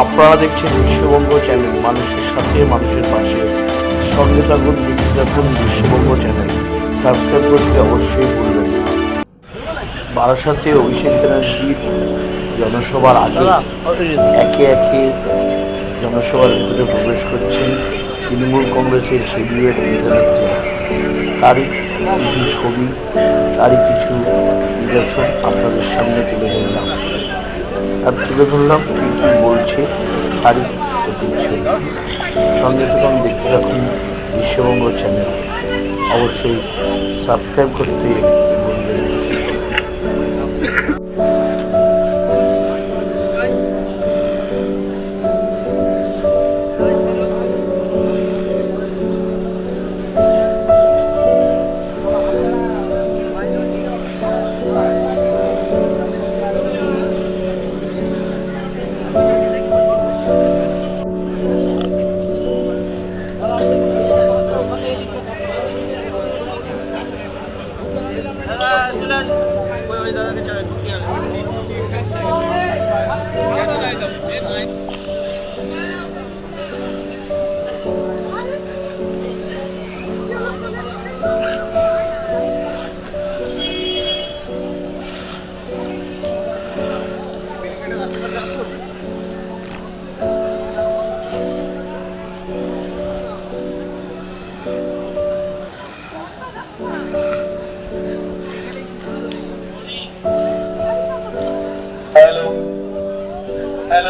আপনারা দেখছেন বিশ্ববঙ্গ চ্যানেল মানুষের সাথে মানুষের পাশে। সঙ্গে থাকুন দেখতে থাকুন বিশ্ববঙ্গ চ্যানেল। সাবস্ক্রাইব করতে অবশ্যই ভুলবেন না। বারাসাতে অভিষেক ব্যানার্জির জনসভার আগে একে একে জনসভার ভিতরে প্রবেশ করছেন তৃণমূল কংগ্রেসের হেভিওয়েট নেতানেত্রীরা তারই কিছু ছবি তারই কিছু নিদর্শন আপনাদের সামনে তুলে ধরলাম। আর তুলে ধরলাম, কী কী বলছে, তারই প্রতিচ্ছবি। সঙ্গে থাকুন দেখতে থাকুন বিশ্ববঙ্গ চ্যানেল অবশ্যই সাবস্ক্রাইব করতে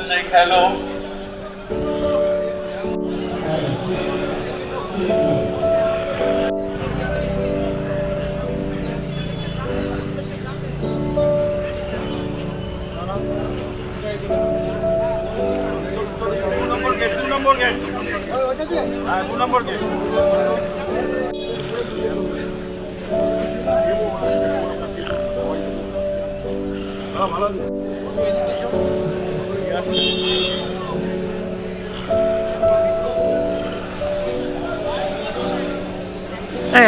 Hello, Jake. Hello. number gate,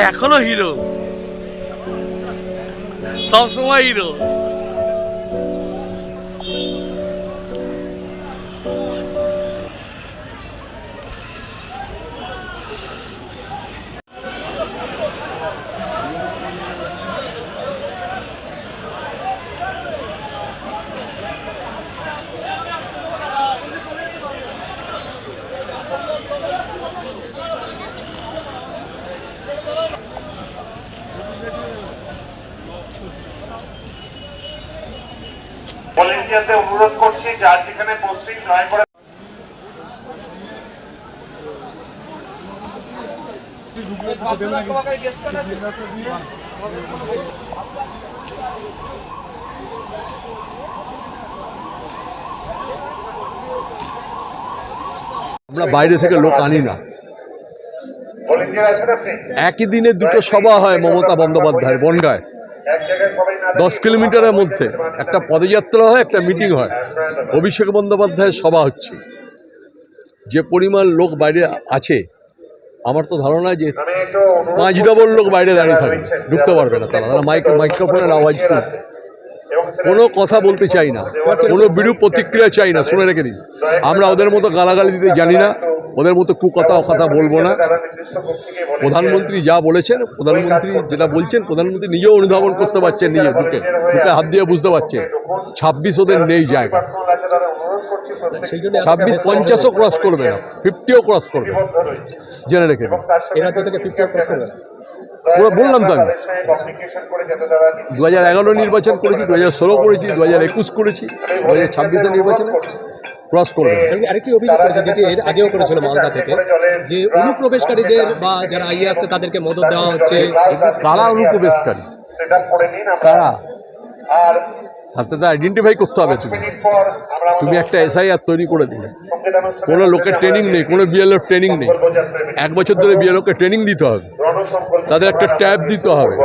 এখনও হিরো। সবসময় হিরো। ভলেন্টিয়ারদের অনুরোধ করছি যার যেখানে পোস্টিং দয়া করে আমরা বাইরে থেকে লোক আনি না। একই দিনে দুটো সভা হয় মমতা বন্দ্যোপাধ্যায়ের বনগায়। দশ কিলোমিটারের মধ্যে একটা পদযাত্রা হয়, একটা মিটিং হয়। অভিষেক বন্দ্যোপাধ্যায়ের সভা হচ্ছে। যে পরিমাণ লোক বাইরে আছে, আমার তো ধারণা যে পাঁচ ডবল লোক বাইরে দাঁড়িয়ে থাকে ঢুকতে পারবে না তারা। তারা মাইক মাইক্রোফোনের আওয়াজ শুনে। কোনো কথা বলতে চাই না, কোনো বিরূপ প্রতিক্রিয়া চাই না, শুনে রেখে দিন। আমরা ওদের মতো গালাগালি দিতে জানি না ওদের মতো কুকথা কথা বলব না। প্রধানমন্ত্রী যা বলেছেন প্রধানমন্ত্রী যেটা বলছেন প্রধানমন্ত্রী নিজেও অনুধাবন করতে পারছেন নিজে ঢুকে ঢুকে হাত দিয়ে বুঝতে পারছেন। ছাব্বিশ ওদের নেই জায়গা। করছি প্রত্যেকে ছাব্বিশ পঞ্চাশও ক্রস করবে না ফিফটিও ক্রস করবে জেনে রেখে পুরো বললাম তো আমি। দু হাজার এগারো নির্বাচন করেছি দু হাজার ষোলো করেছি দু হাজার একুশ করেছি দু হাজার ছাব্বিশের নির্বাচনে। ক্রস করবে। আরেকটি অভিযোগ করেছে যেটি এর আগেও করেছিল মালদা থেকে যে অনুপ্রবেশকারীদের বা যারা আইয়ে আসছে তাদেরকে মদত দেওয়া হচ্ছে কারা অনুপ্রবেশকারী? কারা? আর সাথে আইডেন্টিফাই করতে হবে তুমি। তুমি একটা এসআইআর তৈরি করে দিলে। কোনো লোকের ট্রেনিং নেই, কোনো বিএলও ট্রেনিং নেই। এক বছর ধরে বিএলওকে ট্রেনিং দিতে হবে। তাদের একটা ট্যাব দিতে হবে।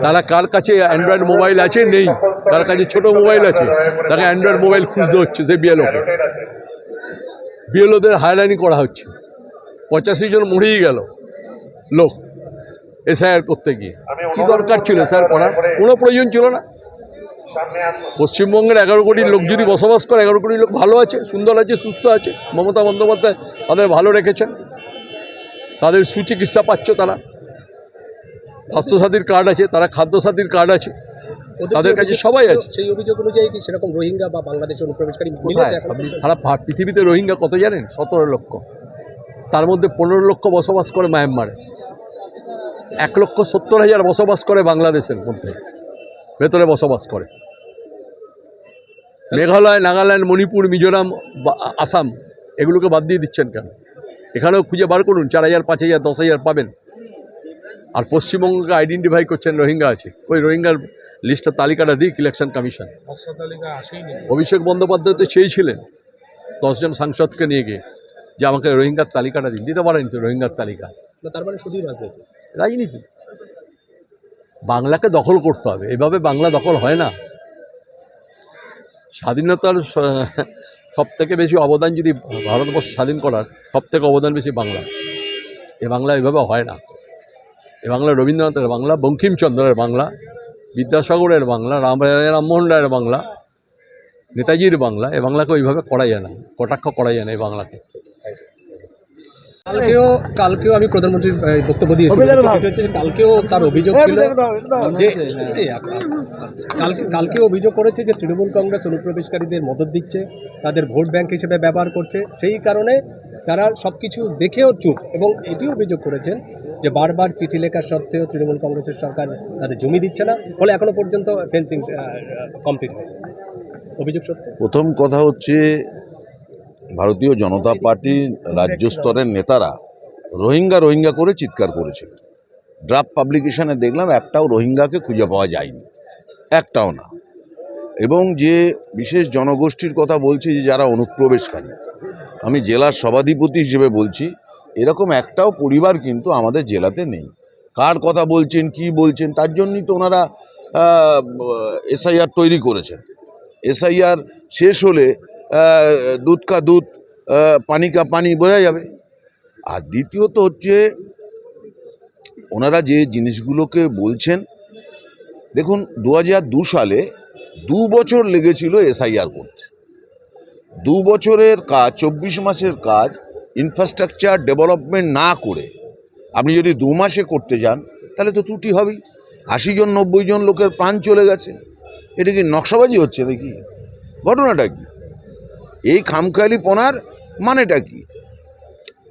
তারা কার কাছে অ্যান্ড্রয়েড মোবাইল আছে? নেই। কার কাছে ছোট মোবাইল আছে? তাকে অ্যান্ড্রয়েড মোবাইল খুঁজতে হচ্ছে সে বিএলওকে বিএলওদের হায়ারানি করা হচ্ছে। পঁচাশি জন মরেই গেল লোক এসআইআর করতে গিয়ে। কী দরকার ছিল স্যার করার? কোনো প্রয়োজন ছিল না। পশ্চিমবঙ্গের এগারো কোটি লোক যদি বসবাস করে এগারো কোটি লোক ভালো আছে সুন্দর আছে সুস্থ আছে মমতা বন্দ্যোপাধ্যায় তাদের ভালো রেখেছেন। তাদের সুচিকিৎসা পাচ্ছে তারা। স্বাস্থ্যসাথীর কার্ড আছে তারা খাদ্যসাথীর কার্ড আছে তাদের কাছে সবাই আছে। সেই অভিযোগ অনুযায়ী কি সেরকম রোহিঙ্গা বা বাংলাদেশের অনুপ্রবেশকারী সারা পৃথিবীতে রোহিঙ্গা কত জানেন? সতেরো লক্ষ। তার মধ্যে পনেরো লক্ষ বসবাস করে মায়ানমারে। এক লক্ষ সত্তর হাজার বসবাস করে বাংলাদেশের মধ্যে। ভেতরে বসবাস করে। মেঘালয় নাগাল্যান্ড মণিপুর মিজোরাম আসাম এগুলোকে বাদ দিয়ে দিচ্ছেন কেন? এখানেও খুঁজে বার করুন চার হাজার পাঁচ হাজার দশ হাজার পাবেন। আর পশ্চিমবঙ্গকে আইডেন্টিফাই করছেন রোহিঙ্গা আছে। ওই রোহিঙ্গার লিস্টের তালিকাটা দিক ইলেকশন কমিশন অভিষেক বন্দ্যোপাধ্যায় তো চেয়েছিলেন দশজন সাংসদকে নিয়ে গিয়ে যে আমাকে রোহিঙ্গার তালিকাটা দিন। দিতে পারেন তো রোহিঙ্গার তালিকা। তার মানে শুধুই রাজনীতি। রাজনীতি। বাংলাকে দখল করতে হবে। এভাবে বাংলা দখল হয় না। স্বাধীনতার সব থেকে বেশি অবদান যদি ভারতবর্ষ স্বাধীন করার, সবথেকে অবদান বেশি বাংলা এ বাংলা এভাবে হয় না। এ বাংলা রবীন্দ্রনাথের বাংলা, বঙ্কিমচন্দ্রের বাংলা, বিদ্যাসাগরের বাংলা রাম রামমোহন রায়ের বাংলা, নেতাজির বাংলা, এ বাংলাকে ওইভাবে করাই যায় না, কটাক্ষ করাই যায় না এই বাংলাকে। কালকেও কালকেও আমি প্রধানমন্ত্রীর বক্তব্য দিয়েছি। সেটা হচ্ছে কালকেও তার অভিযোগ ছিল যে। কালকে কালকে অভিযোগ করেছে যে তৃণমূল কংগ্রেস অনুপ্রবেশকারীদের মদত দিচ্ছে তাদের ভোট ব্যাংক হিসেবে ব্যবহার করছে। সেই কারণে তারা সব কিছু দেখেও চুপ। এবং এটিও অভিযোগ করেছেন যে বারবার চিঠি লেখা সত্ত্বেও তৃণমূল কংগ্রেসের সরকার তাদের জমি দিচ্ছে না। ফলে এখনও পর্যন্ত ফেন্সিং কমপ্লিট হয় অভিযোগ সত্য প্রথম কথা হচ্ছে ভারতীয় জনতা পার্টির রাজ্য স্তরের নেতারা রোহিঙ্গা রোহিঙ্গা করে চিৎকার করেছে ড্রাফট পাবলিকেশনে দেখলাম একটাও রোহিঙ্গাকে খুঁজে পাওয়া যায়নি, একটাও না। এবং যে বিশেষ জনগোষ্ঠীর কথা বলছি, যে যারা অনুপ্রবেশকারী, আমি জেলার সভাধিপতি হিসেবে বলছি, এরকম একটাও পরিবার কিন্তু আমাদের জেলাতে নেই। কার কথা বলছেন, কি বলছেন, তার জন্যই তো ওনারা এসআইআর তৈরি করেছেন। এসআইআর শেষ হলে দুধ কা দুধ পানি কা পানি বোঝা যাবে। আর দ্বিতীয়ত হচ্ছে, ওনারা যে জিনিসগুলোকে বলছেন, দেখুন, দু হাজার দু সালে দু বছর লেগেছিল এসআইআর করতে। দু বছরের কাজ, চব্বিশ মাসের কাজ ইনফ্রাস্ট্রাকচার ডেভেলপমেন্ট না করে আপনি যদি দু মাসে করতে যান, তাহলে তো ত্রুটি হবেই। আশি জন, নব্বই জন লোকের প্রাণ চলে গেছে। এটা কি নকশাবাজি হচ্ছে নাকি? ঘটনাটা কি? এই খামখেয়ালি পনার মানেটা কি?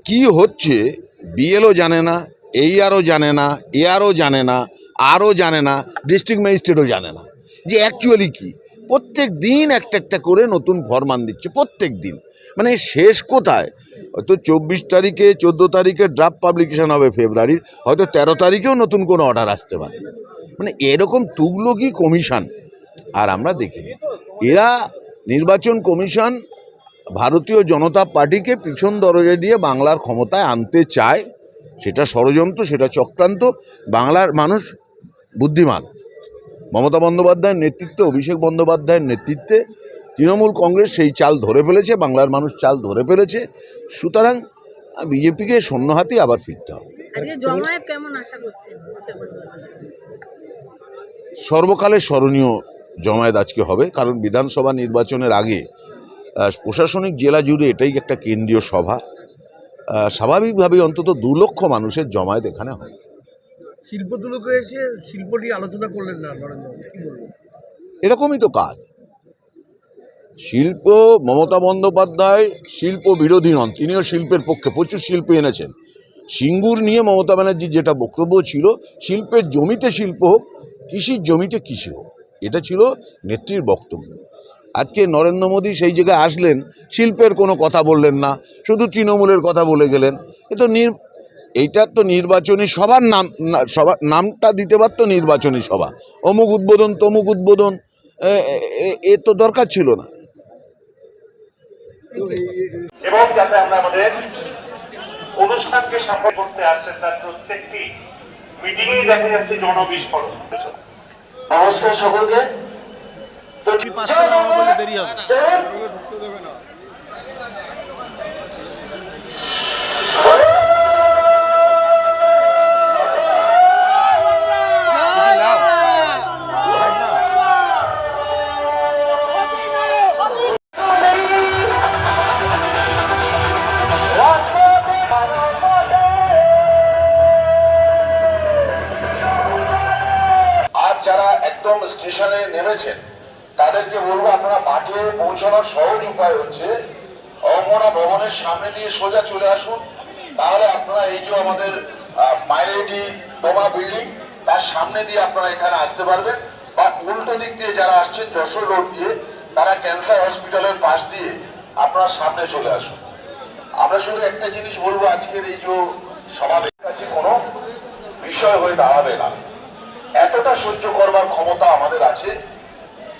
কি হচ্ছে? বিএলও জানে না এই আরও জানে না এ আরও জানে না, আরও জানে না, ডিস্ট্রিক্ট ম্যাজিস্ট্রেটও জানে না। যে অ্যাকচুয়ালি কি? প্রত্যেক দিন একটা একটা করে নতুন ফরমান দিচ্ছে, প্রত্যেক দিন। মানে শেষ কোথায়? হয়তো চব্বিশ তারিখে, চোদ্দ তারিখে ড্রাফট পাবলিকেশন হবে ফেব্রুয়ারির, হয়তো তেরো তারিখেও নতুন কোনো অর্ডার আসতে পারে। মানে এরকম তুগলকি কমিশন আর আমরা দেখিনি। এরা নির্বাচন কমিশন ভারতীয় জনতা পার্টিকে পিছন দরজা দিয়ে বাংলার ক্ষমতায় আনতে চায় সেটা ষড়যন্ত্র সেটা চক্রান্ত বাংলার মানুষ বুদ্ধিমান। মমতা বন্দ্যোপাধ্যায়ের নেতৃত্বে অভিষেক বন্দ্যোপাধ্যায়ের নেতৃত্বে তৃণমূল কংগ্রেস সেই চাল ধরে ফেলেছে বাংলার মানুষ চাল ধরে ফেলেছে। সুতরাং বিজেপিকে শূন্য হাতে আবার ফিরতে হবে? সর্বকালের স্মরণীয় জমায়েত আজকে হবে কারণ বিধানসভা নির্বাচনের আগে প্রশাসনিক জেলা জুড়ে এটাই একটা কেন্দ্রীয় সভা। স্বাভাবিকভাবেই অন্তত দু লক্ষ মানুষের জমায়েত এখানে হয়। শিল্প এসে শিল্পটি আলোচনা করলেন না এরকমই তো কাজ। শিল্প মমতা বন্দ্যোপাধ্যায় শিল্প বিরোধী নন তিনিও শিল্পের পক্ষে প্রচুর শিল্প এনেছেন। সিঙ্গুর নিয়ে মমতা ব্যানার্জির যেটা বক্তব্য ছিল শিল্পের জমিতে শিল্প হোক কৃষির জমিতে কৃষি হোক এটা ছিল নেত্রীর বক্তব্য। আজকে নরেন্দ্র মোদী সেই জায়গায় আসলেন শিল্পের কোনো কথা বললেন না শুধু তৃণমূলের কথা বলে গেলেন। এ তো নির এইটার তো নির্বাচনী সভার নাম সবার নামটা দিতে পারতো নির্বাচনী সভা। অমুক উদ্বোধন তমুক উদ্বোধন এ- তো দরকার ছিল না। এবং যাতে আমরা আমাদের অনুষ্ঠানকে সফল করতে আসছেন তার প্রত্যেকটি মিটিংয়ে দেখা যাচ্ছে জনবিস্ফোরণ। নমস্কার সকলকে। পাঁচটা নামা বলে দেরি হবে। ঢুকতে দেবে না যারা একদম স্টেশনে নেমেছেন তাদেরকে বলব, আপনারা মাঠে পৌঁছানোর সহজ উপায় হচ্ছে অমরা ভবনের সামনে দিয়ে সোজা চলে আসুন। তাহলে আপনারা এই যে আমাদের মাইনরিটি ডোমা বিল্ডিং তার সামনে দিয়ে আপনারা এখানে আসতে পারবেন। বা উল্টো দিক দিয়ে যারা আসছেন যশোর রোড দিয়ে, তারা ক্যান্সার হসপিটালের পাশ দিয়ে আপনারা সামনে চলে আসুন। আমরা শুধু একটা জিনিস বলব, আজকের এই যে সমাবেশ কাছে কোনো বিষয় হয়ে দাঁড়াবে না। এতটা সহ্য করবার ক্ষমতা আমাদের আছে।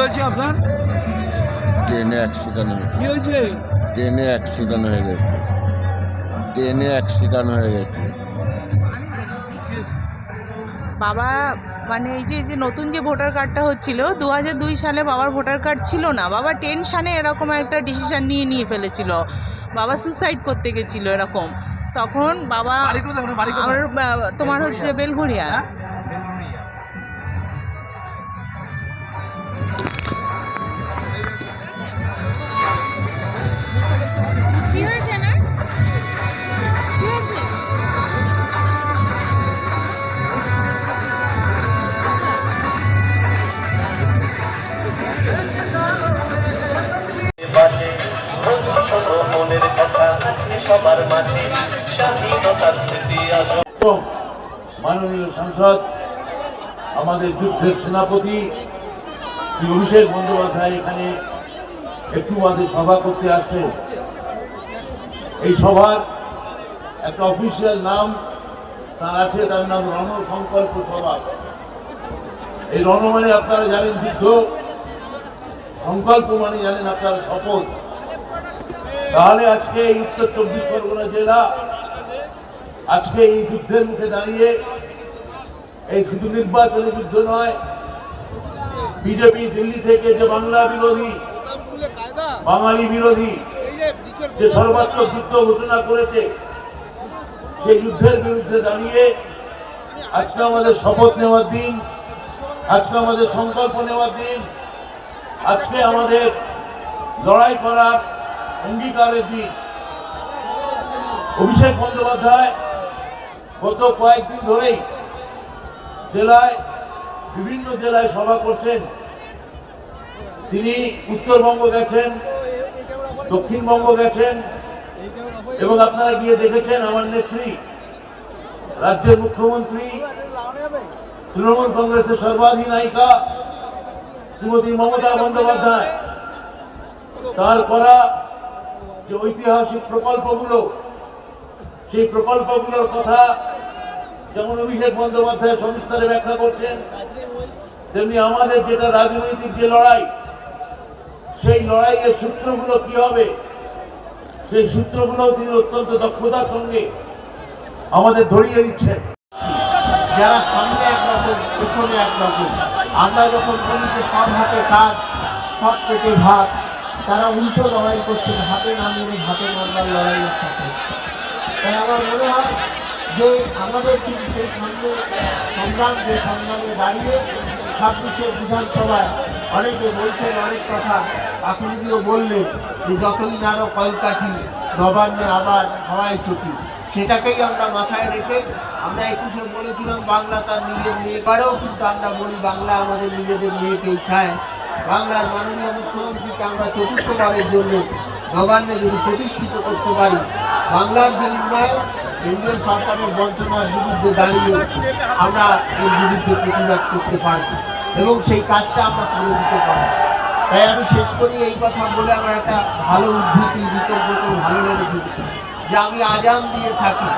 হয়েছে আপনার? ট্রেনে অ্যাক্সিডেন্ট হয়েছে। কি হয়েছে? ট্রেনে অ্যাক্সিডেন্ট হয়ে গেছে। ট্রেনে অ্যাক্সিডেন্ট হয়ে গেছে। বাবা মানে এই যে যে নতুন যে ভোটার কার্ডটা হচ্ছিল দু হাজার দুই সালে বাবার ভোটার কার্ড ছিল না। বাবা টেনশানে এরকম একটা ডিসিশান নিয়ে নিয়ে ফেলেছিল। বাবা সুসাইড করতে গেছিল এরকম। তখন বাবা? আমার তোমার হচ্ছে বেলঘড়িয়া মাননীয় সাংসদ, আমাদের যুদ্ধের সেনাপতি শ্রী অভিষেক বন্দ্যোপাধ্যায় এখানে একটু বাদে সভা করতে আসছে। এই সভার একটা অফিসিয়াল নাম তার আছে, তার নাম রণ সংকল্প সভা। এই রণ মানে আপনারা জানেন যুদ্ধ, সংকল্প মানে জানেন আপনারা শপথ। তাহলে আজকে এই উত্তর চব্বিশ পরগনা জেলা আজকে এই যুদ্ধের মুখে দাঁড়িয়ে এই শুধু নির্বাচনী যুদ্ধ নয়, বিজেপি দিল্লি থেকে যে বাংলা বিরোধী, বাঙালি বিরোধী যে সর্বাত্মক যুদ্ধ ঘোষণা করেছে, সেই যুদ্ধের বিরুদ্ধে দাঁড়িয়ে আজকে আমাদের শপথ নেওয়ার দিন, আজকে আমাদের সংকল্প নেওয়ার দিন, আজকে আমাদের লড়াই করার অঙ্গীকারের দিন। অভিষেক বন্দ্যোপাধ্যায় গত কয়েকদিন ধরেই জেলায়, বিভিন্ন জেলায় সভা করছেন। তিনি উত্তরবঙ্গ গেছেন, দক্ষিণবঙ্গ গেছেন এবং আপনারা গিয়ে দেখেছেন আমার নেত্রী, রাজ্যের মুখ্যমন্ত্রী, তৃণমূল কংগ্রেসের সর্বাধিনায়িকা শ্রীমতী মমতা বন্দ্যোপাধ্যায়। তার করা যে ঐতিহাসিক প্রকল্পগুলো, সেই প্রকল্পগুলোর কথা যেমন অভিষেক বন্দ্যোপাধ্যায় সবিস্তারে ব্যাখ্যা করছেন, তেমনি আমাদের যেটা রাজনৈতিক যে লড়াই, সেই লড়াইয়ের সূত্রগুলো কি হবে? সেই সূত্রগুলো তিনি অত্যন্ত দক্ষতার সঙ্গে আমাদের ধরিয়ে দিচ্ছেন। যারা সামনে একরকম পেছনে একরকম আমরা যখন বলি যে সব হাতে কাজ, সব পেটে ভাত তারা উল্টো লড়াই করছেন হাতে না মেরে হাতে মারবার লড়াইয়ের সাথে। তাই আমার মনে হয় যে আমাদের কিন্তু সেই সামনে সংগ্রাম যে সংগ্রামে দাঁড়িয়ে ছাব্বিশের বিধানসভায় অনেকে বলছেন, অনেক কথা আপনিদিও বললেন যে যতই নাড়ো কলকাঠি, নবান্নে আবার হাওয়ায় চটি সেটাকেই আমরা মাথায় রেখে আমরা একুশে বলেছিলাম, বাংলা তার নিজের মেয়ে পারেও কিন্তু আমরা বলি, বাংলা আমাদের নিজেদের মেয়েকেই চায়। বাংলার মাননীয় মুখ্যমন্ত্রীকে আমরা চতুর্থবারের জন্য নবান্নে যদি প্রতিষ্ঠিত করতে পারি, বাংলার যে উন্নয়ন, কেন্দ্রীয় সরকারের বঞ্চনার বিরুদ্ধে দাঁড়িয়ে আমরা এর বিরুদ্ধে প্রতিবাদ করতে পারব এবং সেই কাজটা আমরা করে দিতে পারব। তাই আমি শেষ করি এই কথা বলে আমার একটা ভালো উদ্ধৃতি, বিতর্ক ভালো লেগেছিল যে আমি আজান দিয়ে থাকি,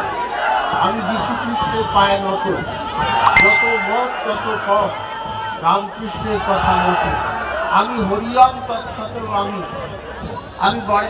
আমি যীশু খ্রিস্টের পায়ে নত, যত মত তত পথ রামকৃষ্ণের কথা মতো। আমি হরিয়ম তৎসতেও আমি। আমি বড়